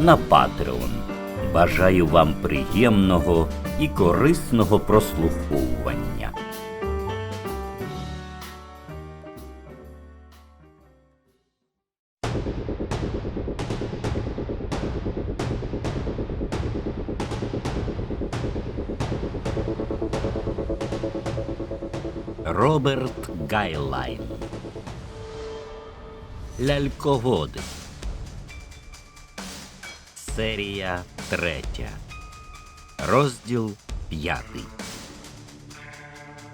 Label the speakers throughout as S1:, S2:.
S1: на Patreon. Бажаю вам приємного і корисного прослуховування. Роберт Гайлайн Ляльководи Серія третя. Розділ п'ятий.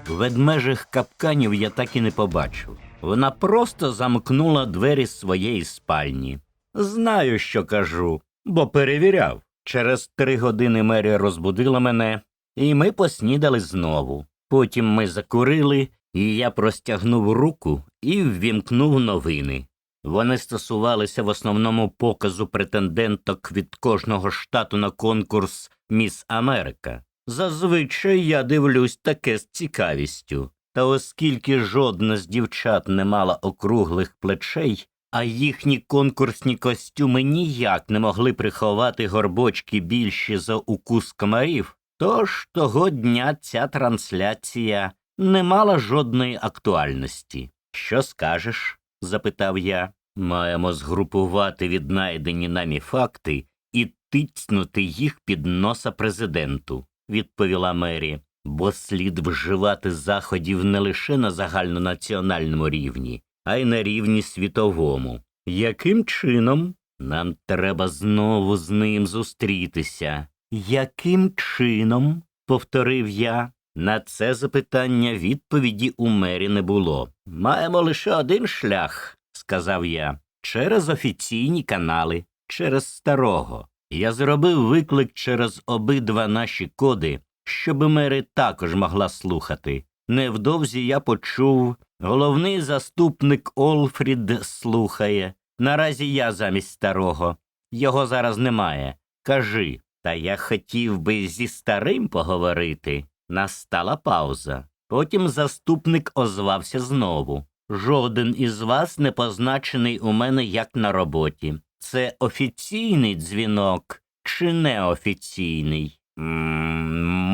S1: Ведмежих капканів я так і не побачив. Вона просто замкнула двері своєї спальні. Знаю, що кажу, бо перевіряв. Через три години Мері розбудила мене, і ми поснідали знову. Потім ми закурили, і я простягнув руку і ввімкнув новини. Вони стосувалися в основному показу претенденток від кожного штату на конкурс Міс Америка. Зазвичай я дивлюсь таке з цікавістю. Та оскільки жодна з дівчат не мала округлих плечей, а їхні конкурсні костюми ніяк не могли приховати горбочки більші за укус комарів, тож того дня ця трансляція не мала жодної актуальності. Що скажеш? Запитав я. Маємо згрупувати віднайдені намі факти і тицнути їх під носа президенту, відповіла Мері, бо слід вживати заходів не лише на загальнонаціональному рівні, а й на рівні світовому. Яким чином нам треба знову з ним зустрітися? Яким чином? повторив я. На це запитання відповіді у мері не було. Маємо лише один шлях, сказав я, через офіційні канали, через старого. Я зробив виклик через обидва наші коди, щоб мери також могла слухати. Невдовзі я почув головний заступник Олфрід слухає. Наразі я замість старого. Його зараз немає. Кажи, та я хотів би зі старим поговорити. Настала пауза. Потім заступник озвався знову. Жоден із вас не позначений у мене як на роботі. Це офіційний дзвінок чи неофіційний?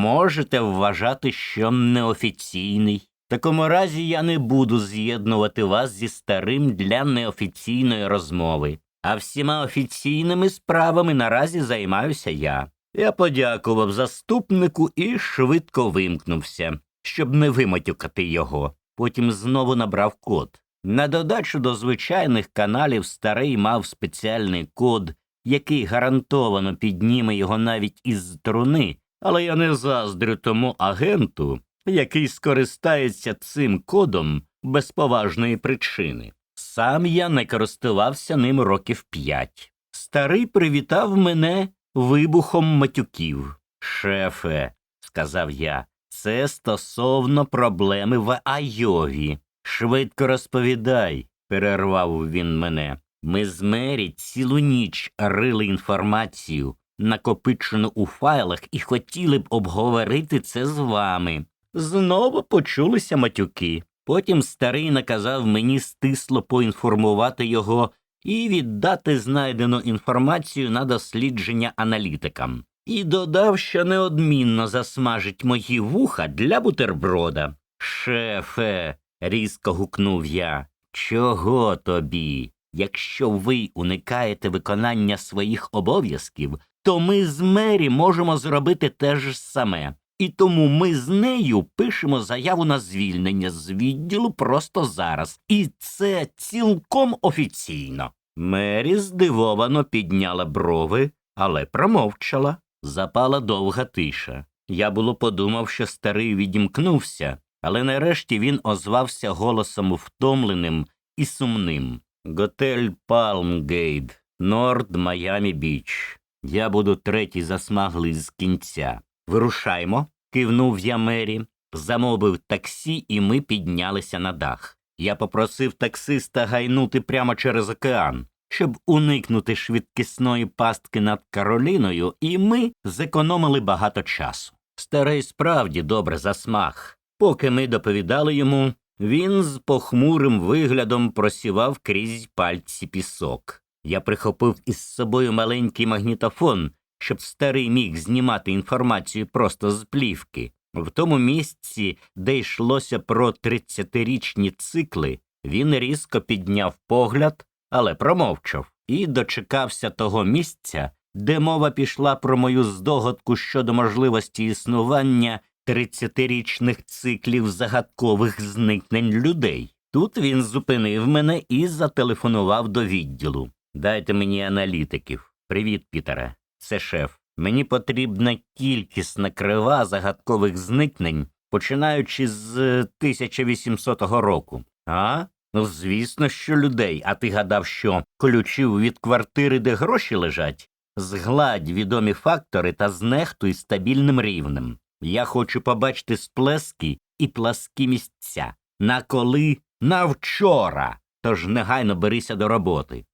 S1: можете вважати, що неофіційний. В такому разі я не буду з'єднувати вас зі старим для неофіційної розмови. А всіма офіційними справами наразі займаюся я. Я подякував заступнику і швидко вимкнувся, щоб не виматюкати його. Потім знову набрав код. На додачу до звичайних каналів старий мав спеціальний код, який гарантовано підніме його навіть із труни, але я не заздрю тому агенту, який скористається цим кодом без поважної причини. Сам я не користувався ним років п'ять. Старий привітав мене вибухом матюків. Шефе, сказав я, це стосовно проблеми в Айові. Швидко розповідай, перервав він мене. Ми з Мері цілу ніч рили інформацію, накопичену у файлах, і хотіли б обговорити це з вами. Знову почулися матюки. Потім старий наказав мені стисло поінформувати його і віддати знайдену інформацію на дослідження аналітикам. І додав, що неодмінно засмажить мої вуха для бутерброда. Шефе, різко гукнув я. Чого тобі? Якщо ви уникаєте виконання своїх обов'язків, то ми з Мері можемо зробити те ж саме. І тому ми з нею пишемо заяву на звільнення з відділу просто зараз. І це цілком офіційно. Мері здивовано підняла брови, але промовчала. Запала довга тиша. Я було подумав, що старий відімкнувся, але нарешті він озвався голосом втомленим і сумним. Готель Палмгейт, Норд Майамі Біч. Я буду третій засмаглий з кінця. Вирушаймо, кивнув я мері, замовив таксі, і ми піднялися на дах. Я попросив таксиста гайнути прямо через океан, щоб уникнути швидкісної пастки над Кароліною, і ми зекономили багато часу. Старий справді добре засмаг. Поки ми доповідали йому, він з похмурим виглядом просівав крізь пальці пісок. Я прихопив із собою маленький магнітофон, щоб старий міг знімати інформацію просто з плівки. В тому місці, де йшлося про 30-річні цикли, він різко підняв погляд, але промовчав, і дочекався того місця, де мова пішла про мою здогадку щодо можливості існування 30-річних циклів загадкових зникнень людей. Тут він зупинив мене і зателефонував до відділу. Дайте мені аналітиків. Привіт, Пітере. Це шеф. Мені потрібна кількісна крива загадкових зникнень, починаючи з е, 1800 року. А? Ну, звісно, що людей. А ти гадав, що ключів від квартири, де гроші лежать? Згладь відомі фактори та знехтуй стабільним рівнем. Я хочу побачити сплески і пласкі місця. На коли? На вчора. Тож негайно берися до роботи.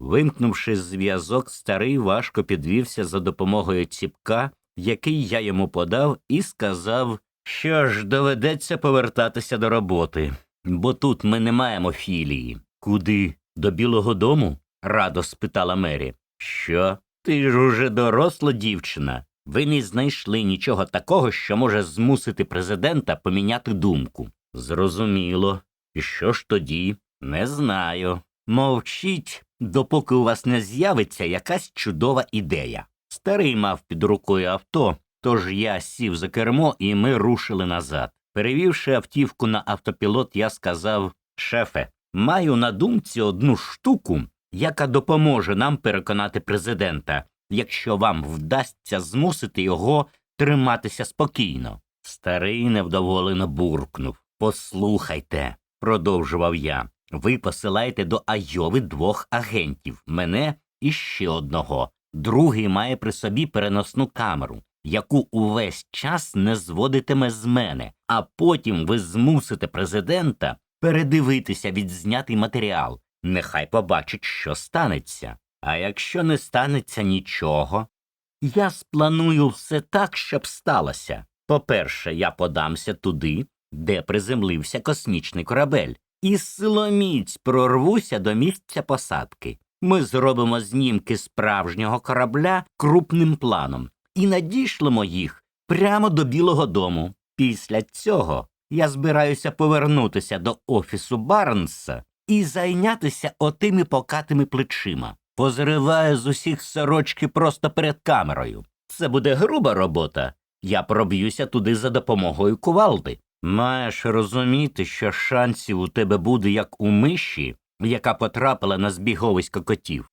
S1: Вимкнувши зв'язок, старий важко підвівся за допомогою ціпка, який я йому подав, і сказав, що ж доведеться повертатися до роботи, бо тут ми не маємо філії. Куди? До Білого дому? радо спитала Мері. Що? Ти ж уже доросла дівчина. Ви не знайшли нічого такого, що може змусити президента поміняти думку. Зрозуміло. І що ж тоді? Не знаю. Мовчіть, допоки у вас не з'явиться якась чудова ідея. Старий мав під рукою авто, тож я сів за кермо і ми рушили назад. Перевівши автівку на автопілот, я сказав шефе, маю на думці одну штуку, яка допоможе нам переконати президента, якщо вам вдасться змусити його триматися спокійно. Старий невдоволено буркнув. Послухайте, продовжував я. Ви посилаєте до Айови двох агентів мене і ще одного. Другий має при собі переносну камеру, яку увесь час не зводитиме з мене, а потім ви змусите президента передивитися відзнятий матеріал. Нехай побачить, що станеться. А якщо не станеться нічого, я спланую все так, щоб сталося. По-перше, я подамся туди, де приземлився космічний корабель, і силоміць прорвуся до місця посадки. Ми зробимо знімки справжнього корабля крупним планом і надішлемо їх прямо до Білого дому. Після цього я збираюся повернутися до офісу Барнса і зайнятися отими покатими плечима. Позриваю з усіх сорочки просто перед камерою. Це буде груба робота. Я проб'юся туди за допомогою кувалди. Маєш розуміти, що шансів у тебе буде як у миші, яка потрапила на збіговисько котів.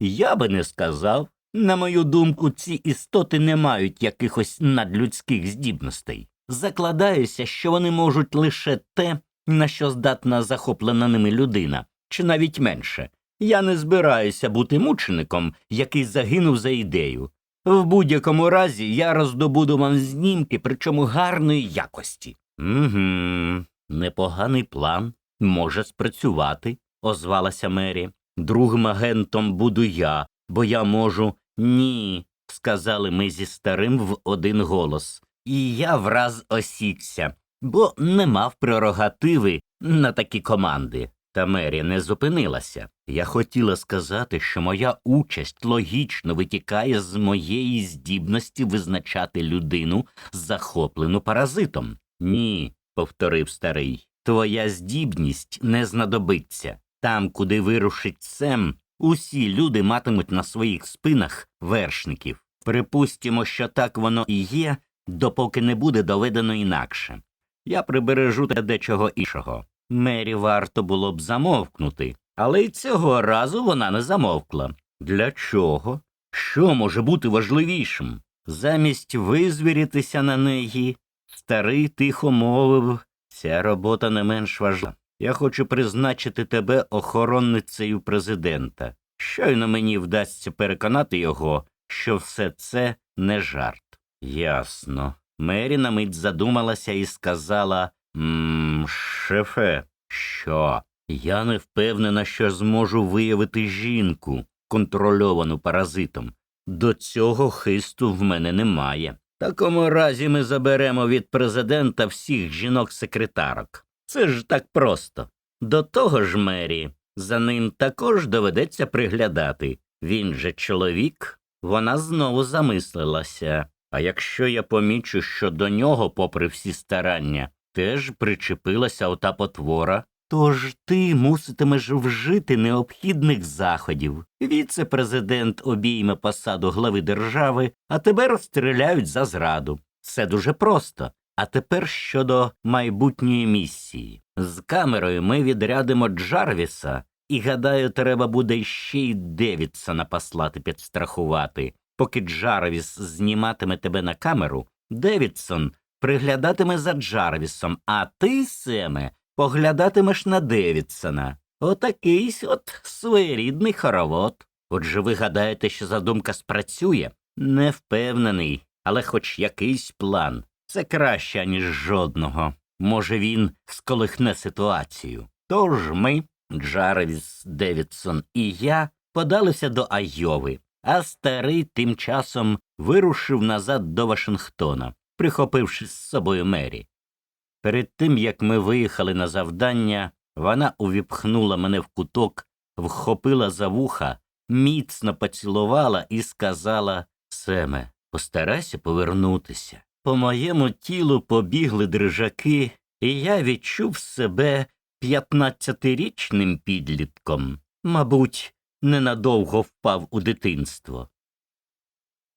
S1: Я би не сказав. На мою думку, ці істоти не мають якихось надлюдських здібностей. Закладаюся, що вони можуть лише те, на що здатна захоплена ними людина, чи навіть менше. Я не збираюся бути мучеником, який загинув за ідею. В будь-якому разі я роздобуду вам знімки, причому гарної якості. Угу, непоганий план може спрацювати, озвалася Мері. Другим агентом буду я, бо я можу. Ні, сказали ми зі старим в один голос. І я враз осікся, бо не мав прерогативи на такі команди. Та Мері не зупинилася. Я хотіла сказати, що моя участь логічно витікає з моєї здібності визначати людину, захоплену паразитом. Ні, повторив старий, твоя здібність не знадобиться. Там, куди вирушить Сем, усі люди матимуть на своїх спинах вершників. Припустімо, що так воно і є, допоки не буде доведено інакше. Я прибережу те дечого іншого. Мері варто було б замовкнути, але й цього разу вона не замовкла. Для чого? Що може бути важливішим? Замість визвірітися на неї, старий тихо мовив ця робота не менш важлива. Я хочу призначити тебе охоронницею президента. Щойно мені вдасться переконати його, що все це не жарт. Ясно. Мері на мить задумалася і сказала «Мм, шефе, що? Я не впевнена, що зможу виявити жінку, контрольовану паразитом. До цього хисту в мене немає. Такому разі ми заберемо від президента всіх жінок-секретарок. Це ж так просто. До того ж, Мері, за ним також доведеться приглядати. Він же чоловік. Вона знову замислилася. А якщо я помічу, що до нього, попри всі старання, теж причепилася ота потвора, то ж ти муситимеш вжити необхідних заходів. Віце-президент обійме посаду глави держави, а тебе розстріляють за зраду. Все дуже просто. А тепер щодо майбутньої місії. З камерою ми відрядимо Джарвіса, і, гадаю, треба буде ще й Девідсона послати підстрахувати. Поки Джарвіс зніматиме тебе на камеру, Девідсон приглядатиме за Джарвісом, а ти, Семе, поглядатимеш на Девідсона. Отакийсь от своєрідний хоровод. Отже, ви гадаєте, що задумка спрацює? Не впевнений, але хоч якийсь план. Це краще, ніж жодного. Може, він сколихне ситуацію. Тож ми, Джарвіс, Девідсон і я, подалися до Айови, а старий тим часом вирушив назад до Вашингтона, прихопивши з собою Мері. Перед тим, як ми виїхали на завдання, вона увіпхнула мене в куток, вхопила за вуха, міцно поцілувала і сказала Семе, постарайся повернутися. По моєму тілу побігли дрижаки, і я відчув себе п'ятнадцятирічним підлітком. Мабуть, ненадовго впав у дитинство.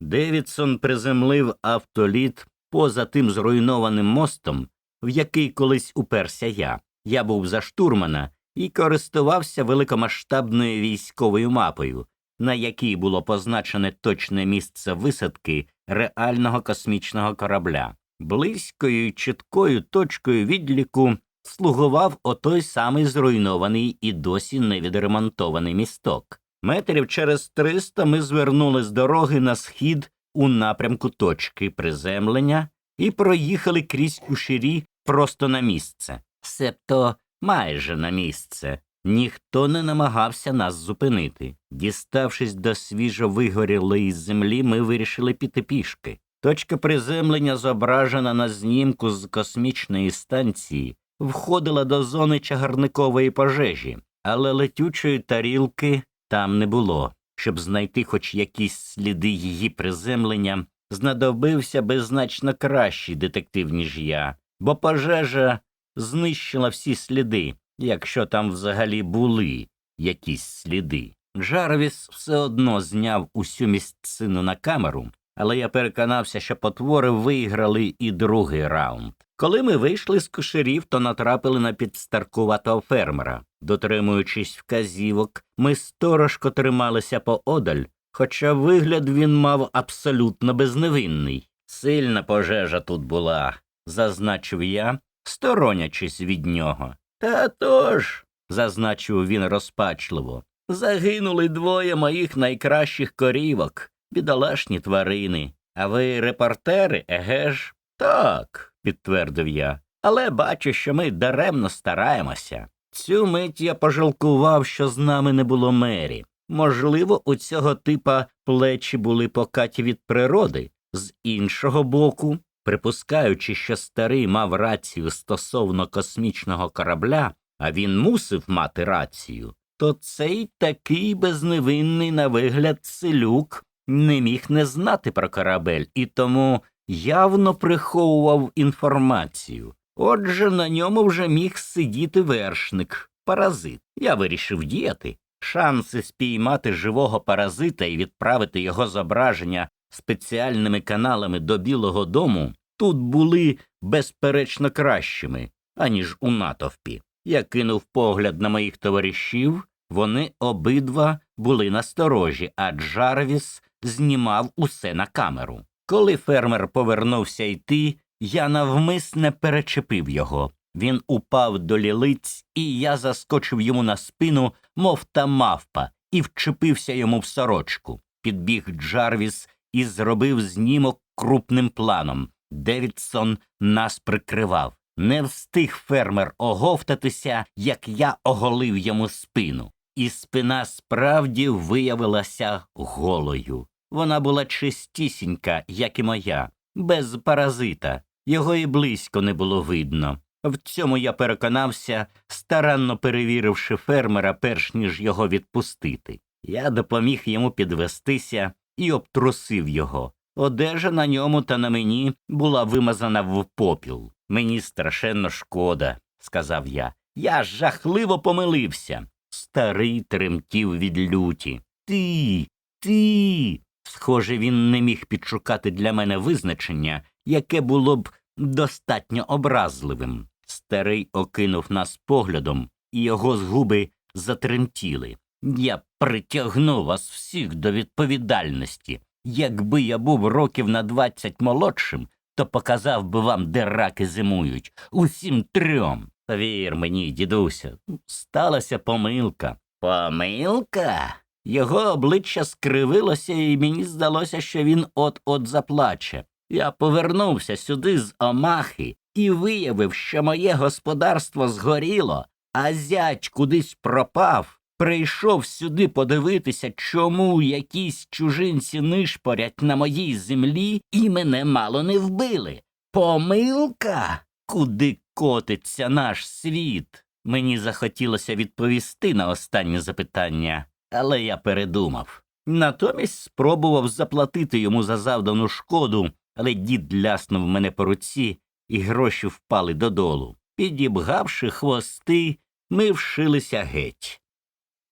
S1: Девідсон приземлив автоліт поза тим зруйнованим мостом, в який колись уперся я. Я був за штурмана і користувався великомасштабною військовою мапою, на якій було позначене точне місце висадки реального космічного корабля. Близькою і чіткою точкою відліку слугував отой самий зруйнований і досі невідремонтований місток. Метрів через триста ми звернули з дороги на схід у напрямку точки приземлення і проїхали крізь куширі просто на місце. Себто майже на місце. Ніхто не намагався нас зупинити. Діставшись до свіжо вигорілої землі, ми вирішили піти пішки. Точка приземлення, зображена на знімку з космічної станції, входила до зони чагарникової пожежі, але летючої тарілки там не було. Щоб знайти хоч якісь сліди її приземлення, знадобився би значно кращий детектив, ніж я, бо пожежа знищила всі сліди, якщо там взагалі були якісь сліди. Джарвіс все одно зняв усю місцину на камеру, але я переконався, що потвори виграли і другий раунд. Коли ми вийшли з кошерів, то натрапили на підстаркуватого фермера. Дотримуючись вказівок, ми сторожко трималися поодаль, хоча вигляд він мав абсолютно безневинний. Сильна пожежа тут була, зазначив я, сторонячись від нього. Та тож, зазначив він розпачливо, загинули двоє моїх найкращих корівок, бідолашні тварини. А ви репортери, еге ж? Так, підтвердив я. Але бачу, що ми даремно стараємося. Цю мить я пожалкував, що з нами не було мері. Можливо, у цього типа плечі були покаті від природи, з іншого боку, припускаючи, що старий мав рацію стосовно космічного корабля, а він мусив мати рацію, то цей такий безневинний на вигляд селюк не міг не знати про корабель і тому явно приховував інформацію. Отже, на ньому вже міг сидіти вершник, паразит. Я вирішив діяти. Шанси спіймати живого паразита і відправити його зображення спеціальними каналами до Білого дому тут були безперечно кращими, аніж у натовпі. Я кинув погляд на моїх товаришів, вони обидва були насторожі, а Джарвіс знімав усе на камеру. Коли фермер повернувся йти, я навмисне перечепив його. Він упав до лілиць, і я заскочив йому на спину, мов та мавпа, і вчепився йому в сорочку. підбіг Джарвіс і зробив знімок крупним планом. Девідсон нас прикривав. Не встиг фермер оговтатися, як я оголив йому спину. І спина справді виявилася голою. Вона була чистісінька, як і моя, без паразита. Його і близько не було видно. В цьому я переконався, старанно перевіривши фермера, перш ніж його відпустити. Я допоміг йому підвестися і обтрусив його. Одежа на ньому та на мені була вимазана в попіл. Мені страшенно шкода, сказав я. Я жахливо помилився. Старий тремтів від люті. Ти, ти. Схоже, він не міг підшукати для мене визначення, яке було б достатньо образливим. Старий окинув нас поглядом, і його згуби затремтіли. Я притягну вас всіх до відповідальності. Якби я був років на двадцять молодшим, то показав би вам, де раки зимують, усім трьом. Повір мені, дідуся, сталася помилка. Помилка? Його обличчя скривилося, і мені здалося, що він от-от заплаче. Я повернувся сюди з Омахи і виявив, що моє господарство згоріло, а зять кудись пропав. Прийшов сюди подивитися, чому якісь чужинці нишпорять на моїй землі і мене мало не вбили. Помилка? Куди котиться наш світ? Мені захотілося відповісти на останнє запитання, але я передумав. Натомість спробував заплатити йому за завдану шкоду, але дід ляснув мене по руці, і гроші впали додолу. Підібгавши хвости, ми вшилися геть.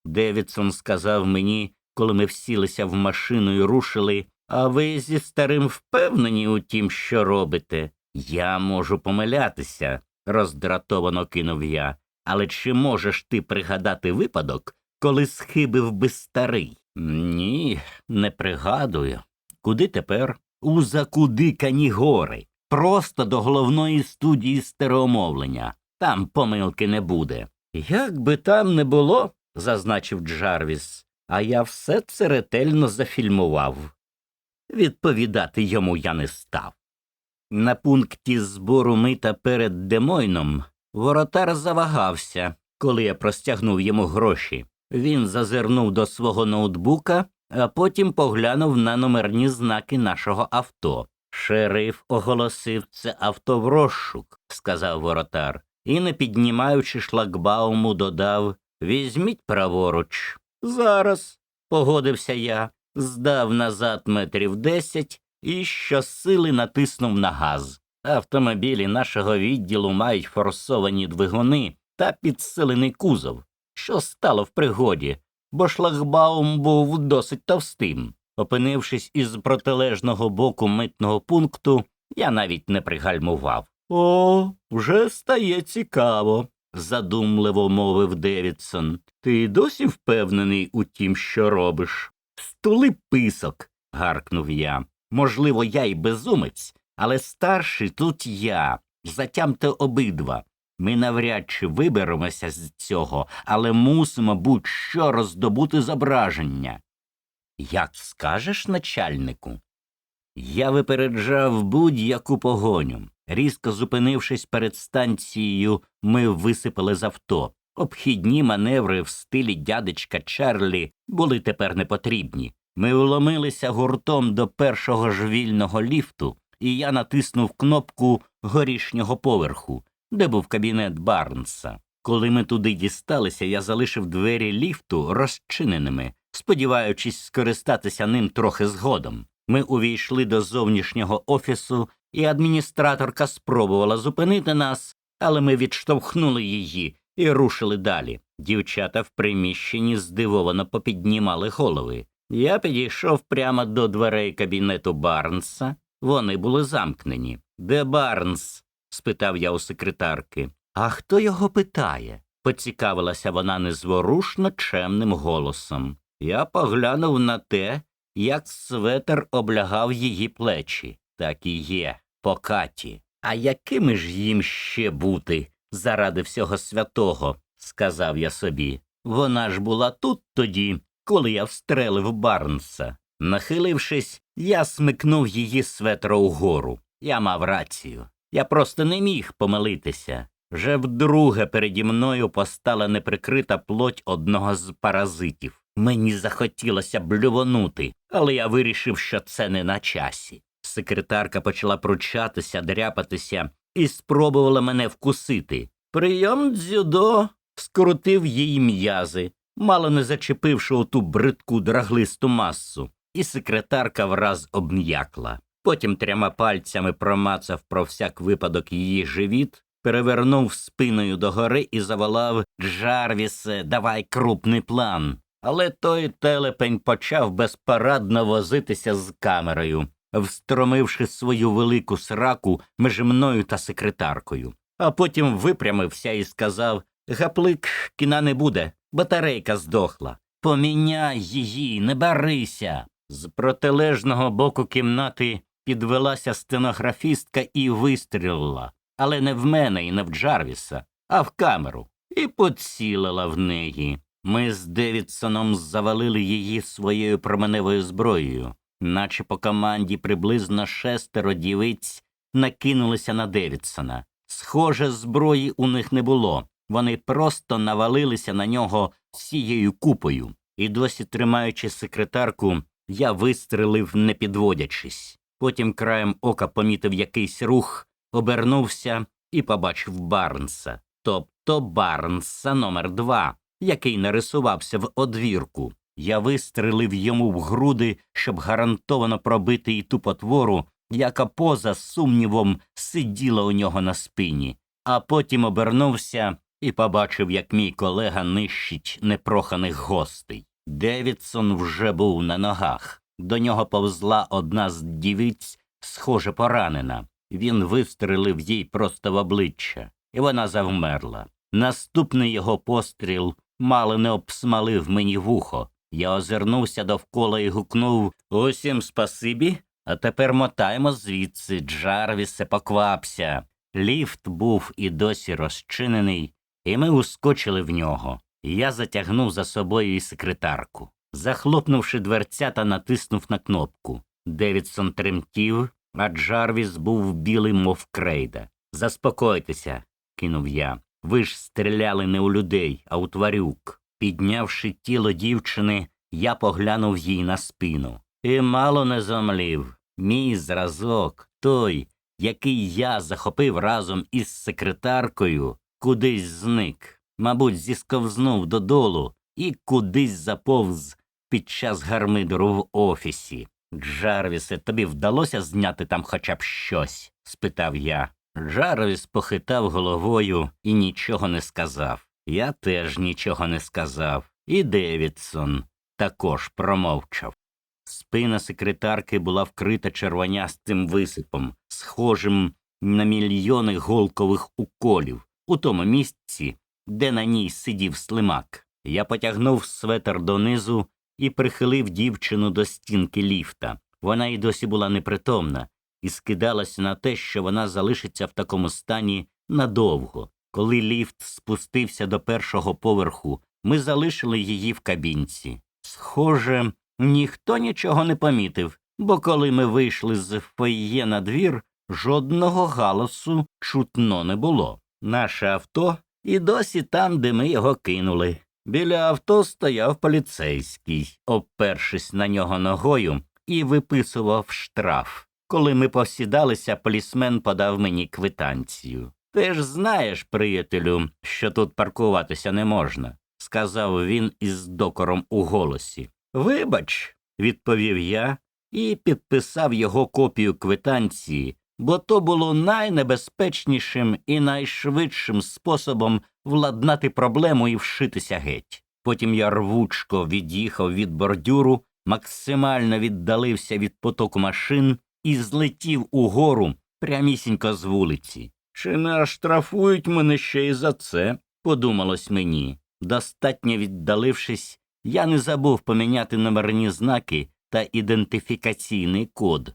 S1: Девідсон сказав мені, коли ми всілися в машину і рушили, а ви зі старим впевнені у тім, що робите. Я можу помилятися, роздратовано кинув я. Але чи можеш ти пригадати випадок, коли схибив би старий? Ні, не пригадую. Куди тепер? У закудикані гори. Просто до головної студії стереомовлення. Там помилки не буде. Як би там не було, зазначив Джарвіс, а я все це ретельно зафільмував. Відповідати йому я не став. На пункті збору мита перед Демойном воротар завагався, коли я простягнув йому гроші. Він зазирнув до свого ноутбука, потім поглянув на номерні знаки нашого авто. Шериф оголосив це авто в розшук, сказав воротар, і, не піднімаючи шлагбауму, додав Візьміть праворуч. Зараз, погодився я, здав назад метрів десять і щосили натиснув на газ. Автомобілі нашого відділу мають форсовані двигуни та підсилений кузов, що стало в пригоді, бо шлагбаум був досить товстим. Опинившись із протилежного боку митного пункту, я навіть не пригальмував. О, вже стає цікаво, задумливо мовив Девідсон. Ти досі впевнений у тім, що робиш? Стули писок. гаркнув я. Можливо, я й безумець, але старший тут я. Затямте обидва. Ми навряд чи виберемося з цього, але мусимо будь-що роздобути зображення. Як скажеш, начальнику? Я випереджав будь-яку погоню. Різко зупинившись перед станцією, ми висипали з авто. Обхідні маневри в стилі дядечка Чарлі були тепер не потрібні. Ми вломилися гуртом до першого ж вільного ліфту, і я натиснув кнопку горішнього поверху, де був кабінет Барнса. Коли ми туди дісталися, я залишив двері ліфту розчиненими, сподіваючись скористатися ним трохи згодом. Ми увійшли до зовнішнього офісу, і адміністраторка спробувала зупинити нас, але ми відштовхнули її і рушили далі. Дівчата в приміщенні здивовано попіднімали голови. Я підійшов прямо до дверей кабінету Барнса. Вони були замкнені. Де Барнс? Спитав я у секретарки. А хто його питає? поцікавилася вона незворушно чемним голосом. Я поглянув на те, як светер облягав її плечі. Так і є, по каті. А якими ж їм ще бути заради всього святого, сказав я собі. Вона ж була тут тоді, коли я встрелив Барнса. Нахилившись, я смикнув її светра угору. Я мав рацію. Я просто не міг помилитися. Вже вдруге переді мною постала неприкрита плоть одного з паразитів. Мені захотілося блювонути, але я вирішив, що це не на часі. Секретарка почала пручатися, дряпатися і спробувала мене вкусити. Прийом дзюдо скрутив їй м'язи, мало не зачепивши оту бридку драглисту масу, і секретарка враз обм'якла. Потім трьома пальцями промацав про всяк випадок її живіт, перевернув спиною догори і заволав Джарвісе, давай крупний план. Але той телепень почав безпарадно возитися з камерою, встромивши свою велику сраку між мною та секретаркою. А потім випрямився і сказав Гаплик, кіна не буде, батарейка здохла. Поміняй її, не барися. З протилежного боку кімнати підвелася стенографістка і вистрілила, але не в мене і не в Джарвіса, а в камеру, і поцілила в неї. Ми з Девідсоном завалили її своєю променевою зброєю, наче по команді приблизно шестеро дівиць накинулися на Девідсона. Схоже, зброї у них не було. Вони просто навалилися на нього всією купою, і досі тримаючи секретарку, я вистрелив, не підводячись. Потім краєм ока помітив якийсь рух, обернувся і побачив Барнса, тобто Барнса номер два, який нарисувався в одвірку. Я вистрелив йому в груди, щоб гарантовано пробити і ту потвору, яка поза сумнівом сиділа у нього на спині, а потім обернувся і побачив, як мій колега нищить непроханих гостей. Девідсон вже був на ногах. До нього повзла одна з дівиць, схоже поранена. Він вистрелив їй просто в обличчя, і вона завмерла. Наступний його постріл мало не обсмалив мені вухо. Я озирнувся довкола і гукнув Усім спасибі, а тепер мотаємо звідси, Джарвісе, поквапся. Ліфт був і досі розчинений, і ми ускочили в нього. Я затягнув за собою і секретарку. Захлопнувши дверцята, натиснув на кнопку. Девідсон тремтів, а Джарвіс був білий, мов крейда. Заспокойтеся, кинув я. Ви ж стріляли не у людей, а у тварюк. Піднявши тіло дівчини, я поглянув їй на спину. І мало не зомлів. Мій зразок, той, який я захопив разом із секретаркою, кудись зник. Мабуть, зісковзнув додолу і кудись заповз під час гармидору в офісі. Джарвісе, тобі вдалося зняти там хоча б щось? спитав я. Джарвіс похитав головою і нічого не сказав. Я теж нічого не сказав. І Девідсон також промовчав. Спина секретарки була вкрита червонястим висипом, схожим на мільйони голкових уколів, у тому місці, де на ній сидів слимак. Я потягнув светер донизу і прихилив дівчину до стінки ліфта. Вона й досі була непритомна і скидалася на те, що вона залишиться в такому стані надовго. Коли ліфт спустився до першого поверху, ми залишили її в кабінці. Схоже, ніхто нічого не помітив, бо коли ми вийшли з фойє на двір, жодного галасу чутно не було. Наше авто і досі там, де ми його кинули. Біля авто стояв поліцейський, опершись на нього ногою, і виписував штраф. Коли ми посідалися, полісмен подав мені квитанцію. Ти ж знаєш, приятелю, що тут паркуватися не можна, сказав він із докором у голосі. Вибач, відповів я і підписав його копію квитанції, бо то було найнебезпечнішим і найшвидшим способом владнати проблему і вшитися геть. Потім я рвучко від'їхав від бордюру, максимально віддалився від потоку машин і злетів угору прямісінько з вулиці. Чи не штрафують мене ще й за це? подумалось мені. Достатньо віддалившись, я не забув поміняти номерні знаки та ідентифікаційний код.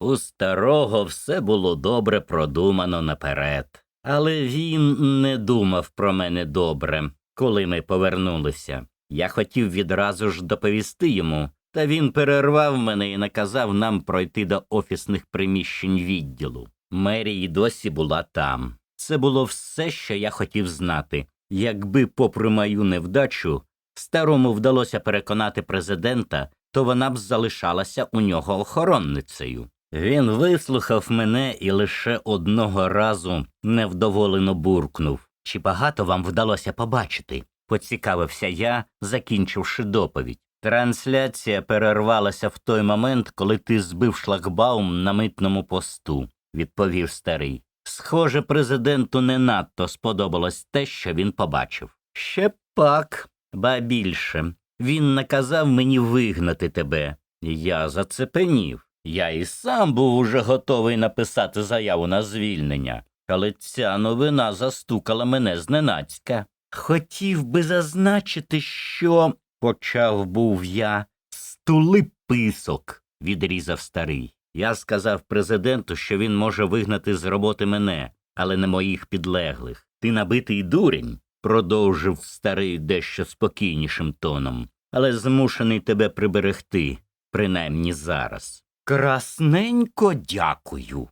S1: У старого все було добре продумано наперед, але він не думав про мене добре, коли ми повернулися. Я хотів відразу ж доповісти йому, Та він перервав мене і наказав нам пройти до офісних приміщень відділу. Мері досі була там. Це було все, що я хотів знати. Якби, попри мою невдачу, старому вдалося переконати президента, то вона б залишалася у нього охоронницею. Він вислухав мене і лише одного разу невдоволено буркнув. Чи багато вам вдалося побачити? поцікавився я, закінчивши доповідь. Трансляція перервалася в той момент, коли ти збив шлагбаум на митному посту, відповів старий. Схоже, президенту не надто сподобалось те, що він побачив. Ще пак, ба більше. Він наказав мені вигнати тебе. Я зацепенів. Я і сам був уже готовий написати заяву на звільнення, але ця новина застукала мене зненацька. Хотів би зазначити, що. почав був я. Стули писок, відрізав старий. Я сказав президенту, що він може вигнати з роботи мене, але не моїх підлеглих. Ти набитий дурень, продовжив старий дещо спокійнішим тоном, але змушений тебе приберегти, принаймні зараз. Красненько дякую.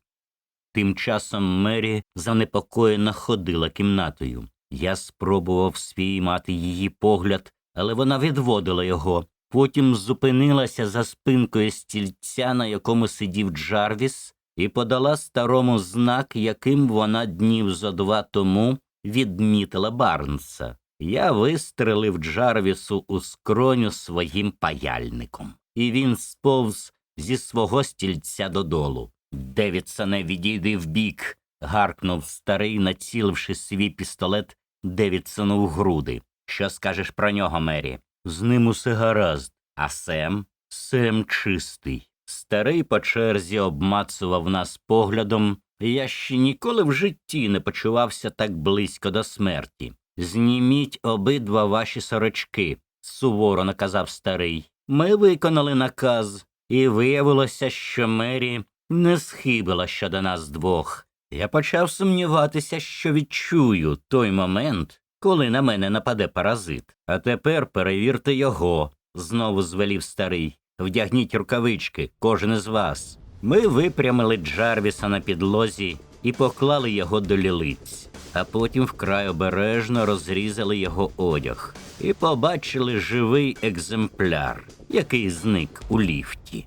S1: Тим часом Мері занепокоєно ходила кімнатою. Я спробував спіймати її погляд, але вона відводила його. Потім зупинилася за спинкою стільця, на якому сидів Джарвіс, і подала старому знак, яким вона днів зо два тому відмітила Барнса. Я вистрелив Джарвісу у скроню своїм паяльником, і він сповз зі свого стільця додолу. Девідсоне, відійди вбік, гаркнув старий, націливши свій пістолет Девідсону в груди. Що скажеш про нього, Мері? З ним усе гаразд. А Сем? Сем чистий. Старий по черзі обмацував нас поглядом, я ще ніколи в житті не почувався так близько до смерті. Зніміть обидва ваші сорочки, суворо наказав старий. Ми виконали наказ, і виявилося, що Мері не схибила щодо нас двох. Я почав сумніватися, що відчую той момент, коли на мене нападе паразит. А тепер перевірте його, знову звелів старий. Вдягніть рукавички, кожен із вас. Ми випрямили Джарвіса на підлозі і поклали його до лілиць, а потім вкрай обережно розрізали його одяг і побачили живий екземпляр, який зник у ліфті.